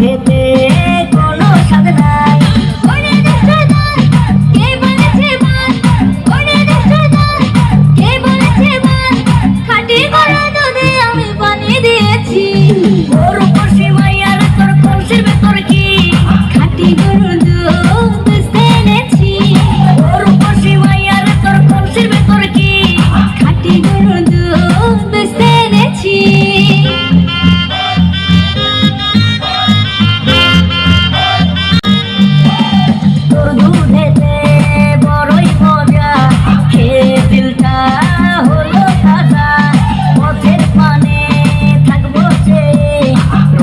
What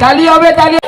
তালি হবে তালি